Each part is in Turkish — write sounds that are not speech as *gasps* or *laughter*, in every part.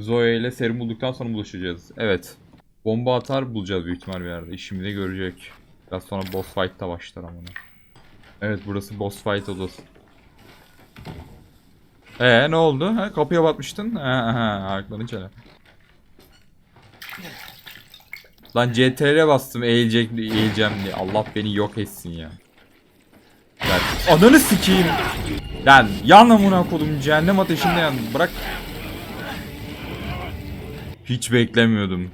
Zoe ile serum bulduktan sonra buluşacağız. Evet. Bomba atar bulacağız büyük ihtimal bir yerde. İşimizi görecek. Biraz sonra boss fight da başlar ama. Evet burası boss fight odası. Ee ne oldu? Ha, kapıya batmıştın. Ha, ha, ayakların çene. Lan CTR'e bastım eğilecek eğileceğim diye. Allah beni yok etsin ya. Lan ananı sikeyim. Lan yan amına kodum cehennem ateşinde yan. Bırak. Hiç beklemiyordum.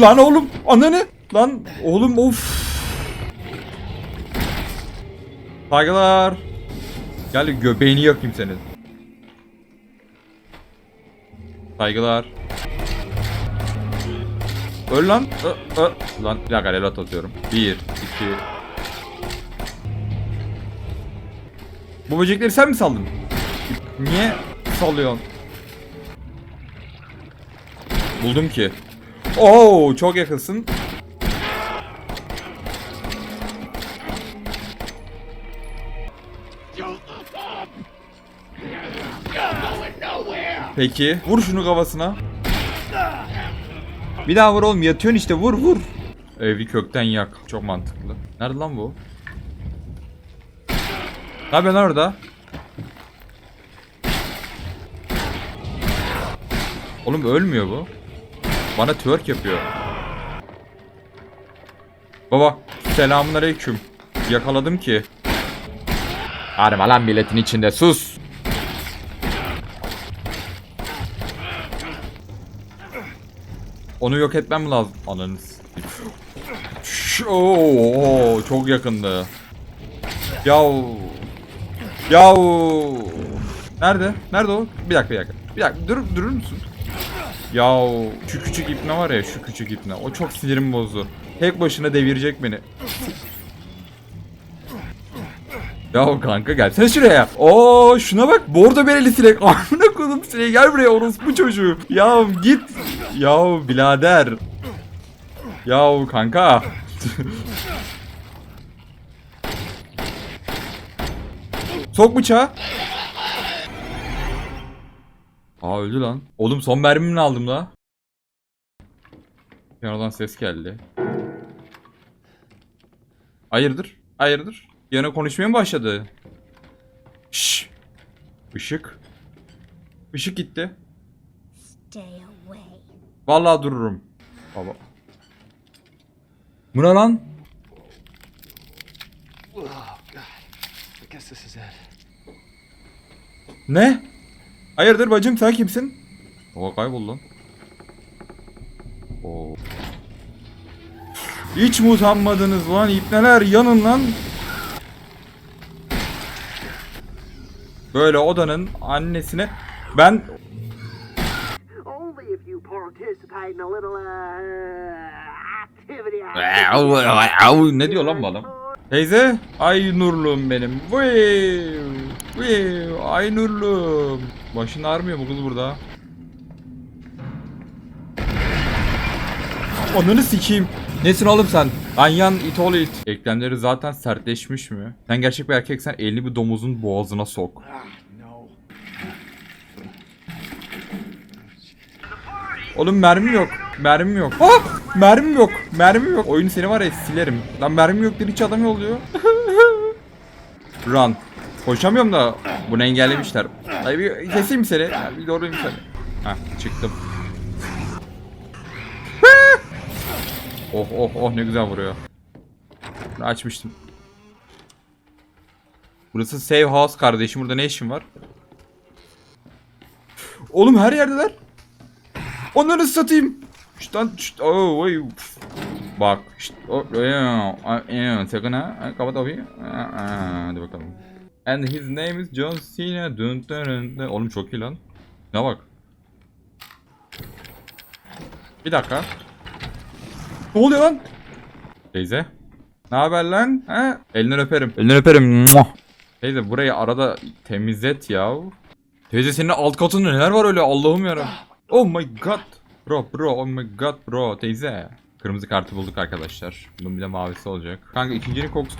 Lan oğlum ananı. Lan oğlum of. Saygılar. Gel göbeğini yakayım senin. Saygılar. Öl lan. Ö, ö. Lan bir dakika reload atıyorum. Bir, iki. Bu böcekleri sen mi saldın? Niye salıyorsun? Buldum ki. Oo çok yakınsın. Peki. Vur şunu kafasına. Bir daha vur oğlum yatıyorsun işte vur vur. Evi kökten yak. Çok mantıklı. Nerede lan bu? Ne yapıyorsun orada? Oğlum ölmüyor bu. Bana twerk yapıyor. Baba selamun aleyküm. Yakaladım ki. Arma lan milletin içinde sus. Onu yok etmem lazım. Ananız. Oo, çok yakındı. Yav. Yav. Nerede? Nerede o? Bir dakika bir dakika. Bir dakika dur, durur musun? Yav. Şu küçük ipne var ya şu küçük ipne. O çok sinirimi bozdu. Tek başına devirecek beni. Ya kanka gelsene şuraya. Oo şuna bak. Bordo bereli sinek. *laughs* Amına koydum sineği. Gel buraya orospu çocuğu. Ya git. Ya birader. Ya kanka. Sok bıçağı. Aa öldü lan. Oğlum son mermimi aldım da. Piyanodan ses geldi. Hayırdır? Hayırdır? Yana konuşmaya mı başladı? Şşş. Işık. Işık gitti. Stay away. Vallahi dururum. Baba. Bu ne lan? Oh god. I guess this is it. Ne? Hayırdır bacım sen kimsin? Baba kaybol lan. Oo. Hiç mi utanmadınız lan ipneler yanın lan. Böyle odanın annesine ben Only if you participate in a little uh, ne diyor lan bu adam? Teyze, ay nurlum benim. Vıy, vıy, ay nurlum. Başın ağrımıyor mu kız burada? Ananı sikeyim. Nesin oğlum sen? Anyan it oğlu it. Eklemleri zaten sertleşmiş mi? Sen gerçek bir erkeksen elini bir domuzun boğazına sok. Oğlum mermi yok. Mermi yok. Ah! Mermi yok. Mermi yok. Oyun seni var ya silerim. Lan mermi yok hiç adam yolluyor. *laughs* Run. Koşamıyorum da bunu engellemişler. Ay bir keseyim seni. Ya bir doğruyum seni. Heh çıktım. *laughs* oh oh oh ne güzel vuruyor. Bunu açmıştım. Burası save house kardeşim. Burada ne işin var? Oğlum her yerdeler. Onları satayım. Şşt lan şşt. Oh, oy. Bak. Şşt. Oh. Yeah. Sakın ha. Kapat abi. Hadi bakalım. And his name is John Cena. Dun dun dun. Oğlum çok iyi lan. Ne bak. Bir dakika. Ne oluyor lan? Teyze. Ne haber lan? Ha? Elinden öperim. Elinden öperim. Teyze burayı arada temizlet ya. Teyze senin alt katında neler var öyle Allah'ım yarabbim. Oh my god. Bro bro oh my god bro teyze. Kırmızı kartı bulduk arkadaşlar. Bunun bir de mavisi olacak. Kanka ikincinin kokusu.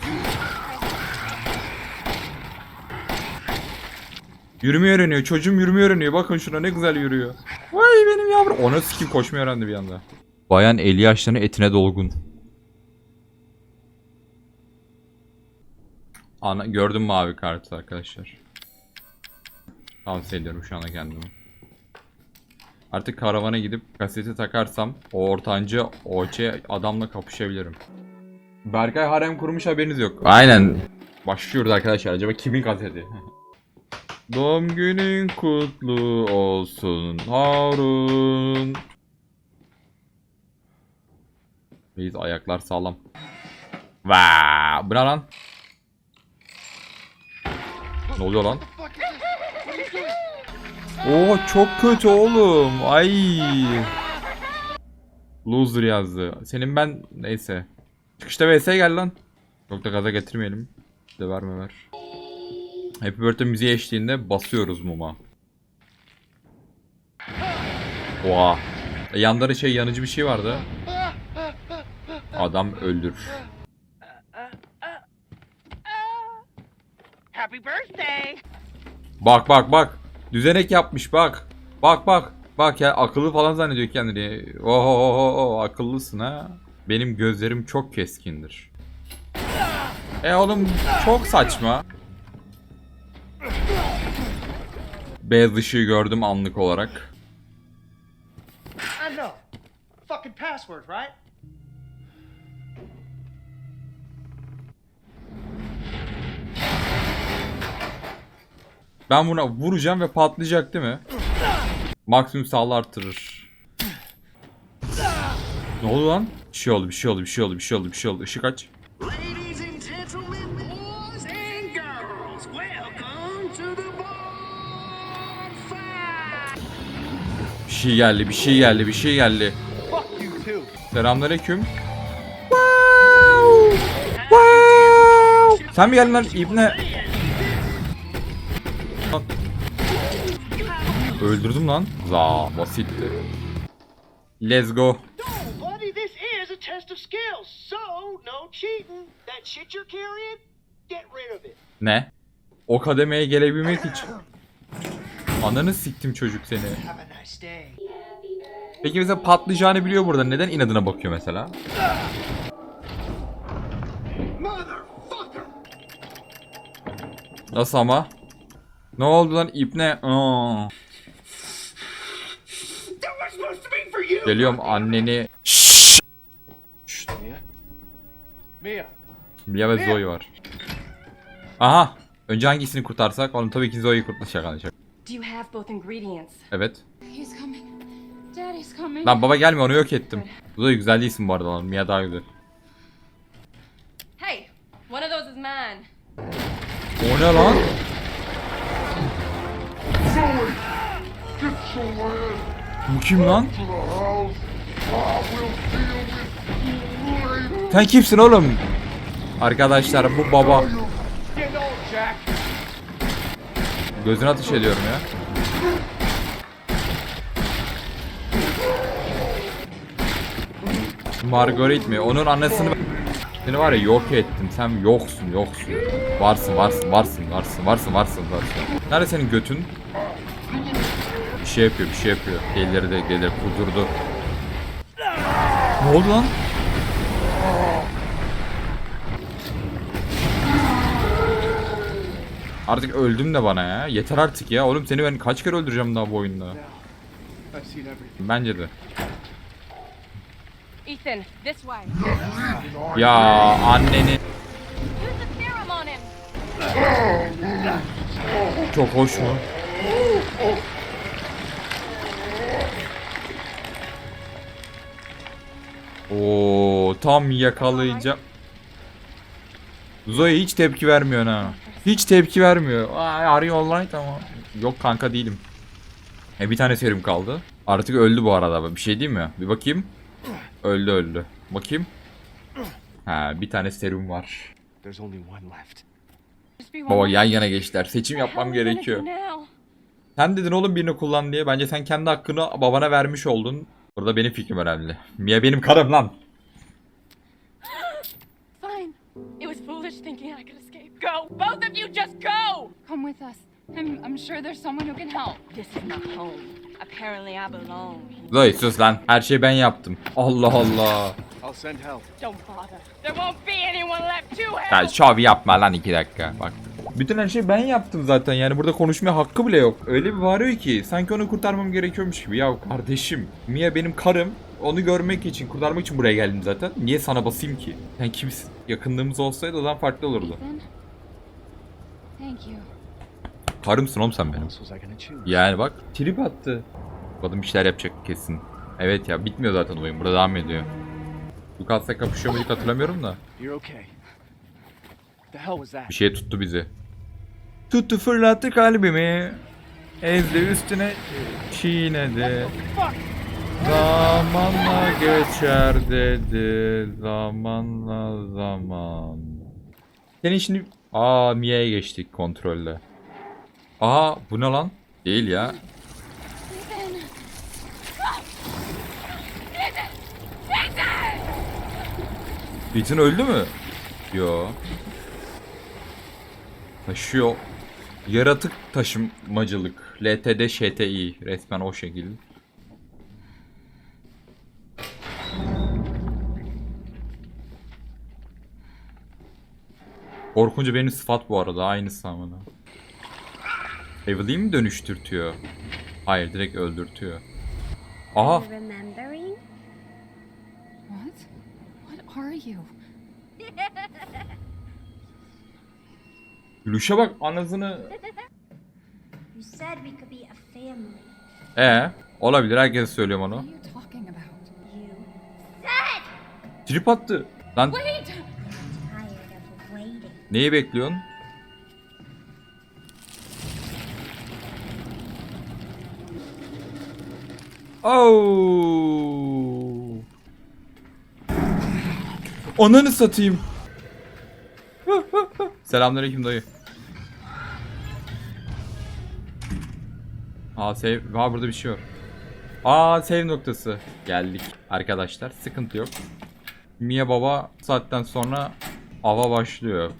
Yürümeyi öğreniyor. Çocuğum yürümeyi öğreniyor. Bakın şuna ne güzel yürüyor. Vay benim yavrum. Ona sikim koşmayı öğrendi bir anda. Bayan 50 yaşlarının etine dolgun. Ana, gördüm mavi kartı arkadaşlar. Tavsiye ediyorum şu anda kendimi. Artık karavana gidip kaseti takarsam o ortancı OC adamla kapışabilirim. Berkay harem kurmuş haberiniz yok. Aynen. Başlıyoruz arkadaşlar. Acaba kimin kaseti? *laughs* Doğum günün kutlu olsun Harun. Biz ayaklar sağlam. Vaa, bu ne lan? Ne oluyor lan? Oo çok kötü oğlum. Ay. Loser yazdı. Senin ben neyse. Çıkışta vs gel lan. Çok da gaza getirmeyelim. De verme ver. Happy Birthday müziği eşliğinde basıyoruz muma. Oha. E, yanda da şey yanıcı bir şey vardı. Adam öldür. Happy birthday! Bak bak bak. Düzenek yapmış bak. Bak bak. Bak ya akıllı falan zannediyor kendini. Oho oho oho akıllısın ha. Benim gözlerim çok keskindir. E oğlum çok saçma. Beyaz ışığı gördüm anlık olarak. I know. Fucking password, right? Ben buna vuracağım ve patlayacak değil mi? Maksimum sağlığı artırır. Ne oldu lan? Bir şey oldu, bir şey oldu, bir şey oldu, bir şey oldu, bir şey oldu. Işık aç. Şey geldi, bir şey geldi, bir şey geldi. Fuck you too. Selamünaleyküm. Sen mi geldin lan ibne? Lan. Öldürdüm lan. Za basitti. Let's go. Ne? O kademeye gelebilmek için. Ananı siktim çocuk seni. Peki mesela patlayacağını biliyor burada. Neden inadına bakıyor mesela? Nasıl ama? Ne oldu lan ipne? Aa. Geliyorum anneni. Mia? Mia! Mia ve Zoe var. Aha. Önce hangisini kurtarsak? Onu tabii ki Zoe'yi kurtaracak have both ingredients? Evet. He's coming. Daddy's coming. Lan baba gelme onu yok ettim. Zoe güzel değilsin bu arada lan. Mia daha güzel. Hey, one of those is mine. O ne lan? Bu kim lan? Sen kimsin oğlum? Arkadaşlar bu baba. Gözüne ateş ediyorum ya. Margaret mi? Onun annesini seni var ya yok ettim. Sen yoksun, yoksun. Varsın, varsın, varsın, varsın, varsın, varsın, varsın. Nerede senin götün? Bir şey yapıyor, bir şey yapıyor. Elleri de gelir, kudurdu. Ne oldu lan? Artık öldüm de bana ya. Yeter artık ya. Oğlum seni ben kaç kere öldüreceğim daha bu oyunda. Bence de. Ethan, this way. Ya anneni Use the serum on him. çok hoş mu? Oo tam yakalayacağım. Zoe hiç tepki vermiyor ha. Hiç tepki vermiyor. Ay arıyor online ama. Yok kanka değilim. E bir tane serum kaldı. Artık öldü bu arada. Bir şey değil mi? Bir bakayım. Öldü öldü. Bakayım. Ha bir tane serum var. There's only one left. Just be one Baba yan yana geçtiler. Seçim yapmam gerekiyor. Sen dedin oğlum birini kullan diye. Bence sen kendi hakkını babana vermiş oldun. Burada benim fikrim önemli. Mia benim karım lan. *gasps* Fine. It was foolish thinking I could escape. Go. Both of you just go. Come come with us. I'm, I'm sure there's someone who can help. This is not home. Apparently I belong. Zoe sus lan. Her şeyi ben yaptım. Allah Allah. I'll send help. Don't bother. There won't be anyone left to help. Ya şov yapma lan iki dakika. Bak. Bütün her şeyi ben yaptım zaten yani burada konuşmaya hakkı bile yok. Öyle bir bağırıyor ki sanki onu kurtarmam gerekiyormuş gibi. Ya kardeşim Mia benim karım. Onu görmek için, kurtarmak için buraya geldim zaten. Niye sana basayım ki? Sen kimsin? Yakınlığımız olsaydı o zaman farklı olurdu. Ethan? Thank you. Karımsın oğlum sen benim. Yani bak trip attı. Kadın bir şeyler yapacak kesin. Evet ya bitmiyor zaten oyun. Burada devam ediyor. Lucas'la kapışıyor muyduk hatırlamıyorum da. Bir şey tuttu bizi. Tuttu fırlattı kalbimi. Ezdi üstüne çiğnedi. Zamanla geçer dedi. Zamanla zaman. Senin şimdi... Aa Mia'ya geçtik kontrolle. Aa bu ne lan? Değil ya. Ethan öldü mü? Yo. Taşıyor. Yaratık taşımacılık. LTD ŞTİ. Resmen o şekilde. Korkunca benim sıfat bu arada. Aynısı amına. Evelyn mi dönüştürtüyor? Hayır direkt öldürtüyor. Aha. Remembering? What? What are you? *laughs* Gülüşe bak anasını. You said we could be a family. Ee, olabilir herkese söylüyorum onu. What are you talking about? You Trip attı. Lan neyi bekliyorsun? Oh. Ananı satayım. *laughs* Selamünaleyküm dayı. Aa save. Aa burada bir şey var. Aa save noktası. Geldik arkadaşlar. Sıkıntı yok. Mia baba saatten sonra ava başlıyor.